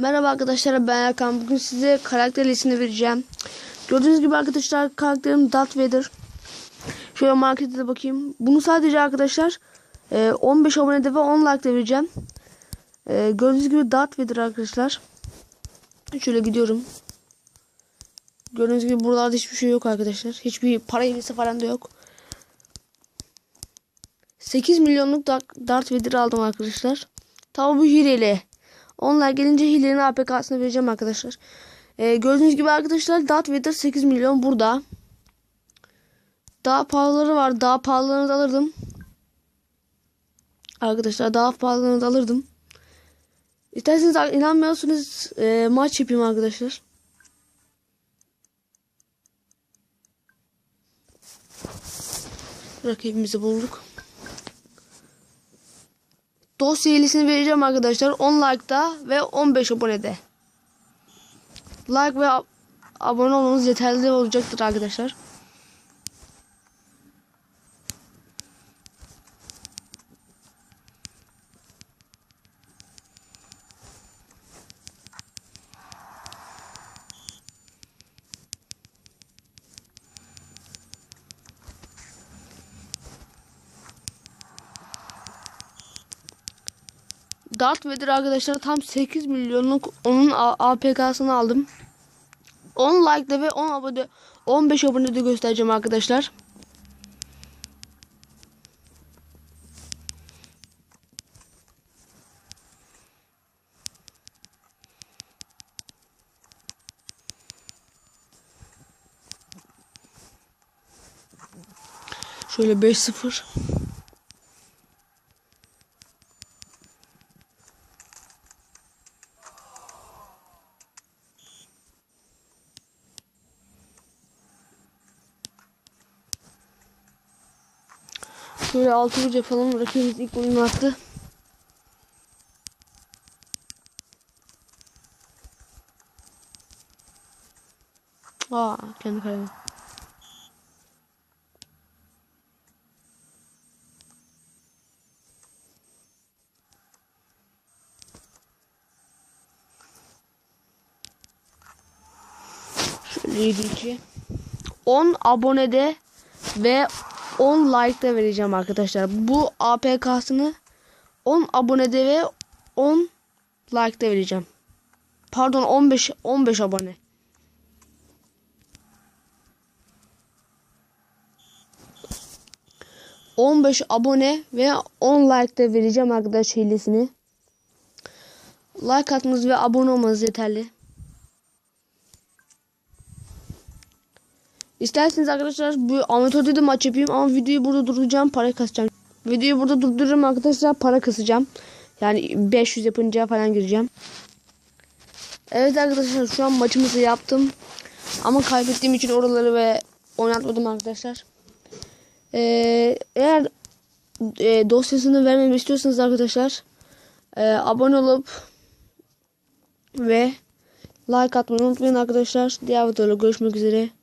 Merhaba arkadaşlar ben Erkan. Bugün size karakter listesini vereceğim. Gördüğünüz gibi arkadaşlar karakterim Darth Vader. Şöyle markete de bakayım. Bunu sadece arkadaşlar e, 15 abonede ve 10 like vereceğim. E, gördüğünüz gibi Darth Vader arkadaşlar. Şöyle gidiyorum. Gördüğünüz gibi buralarda hiçbir şey yok arkadaşlar. Hiçbir para hilesi falan da yok. 8 milyonluk Darth Vader aldım arkadaşlar. Tabi bu hileyle. Onlar gelince hilenin APK'sını vereceğim arkadaşlar. Ee, gördüğünüz gibi arkadaşlar Darth Vader 8 milyon burada. Daha pahalıları var. Daha pahalılarını da alırdım. Arkadaşlar daha pahalılarını da alırdım. İsterseniz inanmıyorsanız e, maç yapayım arkadaşlar. Rakibimizi bulduk. Dosya ilisini vereceğim arkadaşlar. 10 like'da ve 15 abonede. Like ve ab abone olmanız yeterli olacaktır arkadaşlar. Darth Vader arkadaşlar tam 8 milyonluk onun APK'sını aldım. 10 like'da ve 10 abone 15 abone de göstereceğim arkadaşlar. Şöyle 5-0 Şöyle 6 vuracak falan rakibimiz ilk golünü attı. Aa kendi kalemi. Şöyle 7 10 abonede ve 10 like da vereceğim arkadaşlar. Bu APK'sını 10 abonede ve 10 like da vereceğim. Pardon 15 15 abone. ...15 abone ve 10 like de vereceğim arkadaşlar hilesini. Like atmanız ve abone olmanız yeterli. İsterseniz arkadaşlar bu amatörde de maç yapayım ama videoyu burada durduracağım para kasacağım. Videoyu burada durdururum arkadaşlar para kasacağım. Yani 500 yapınca falan gireceğim. Evet arkadaşlar şu an maçımızı yaptım. Ama kaybettiğim için oraları ve oynatmadım arkadaşlar. Ee, eğer e, dosyasını vermemi istiyorsanız arkadaşlar e, abone olup ve like atmayı unutmayın arkadaşlar. Diğer videoda görüşmek üzere.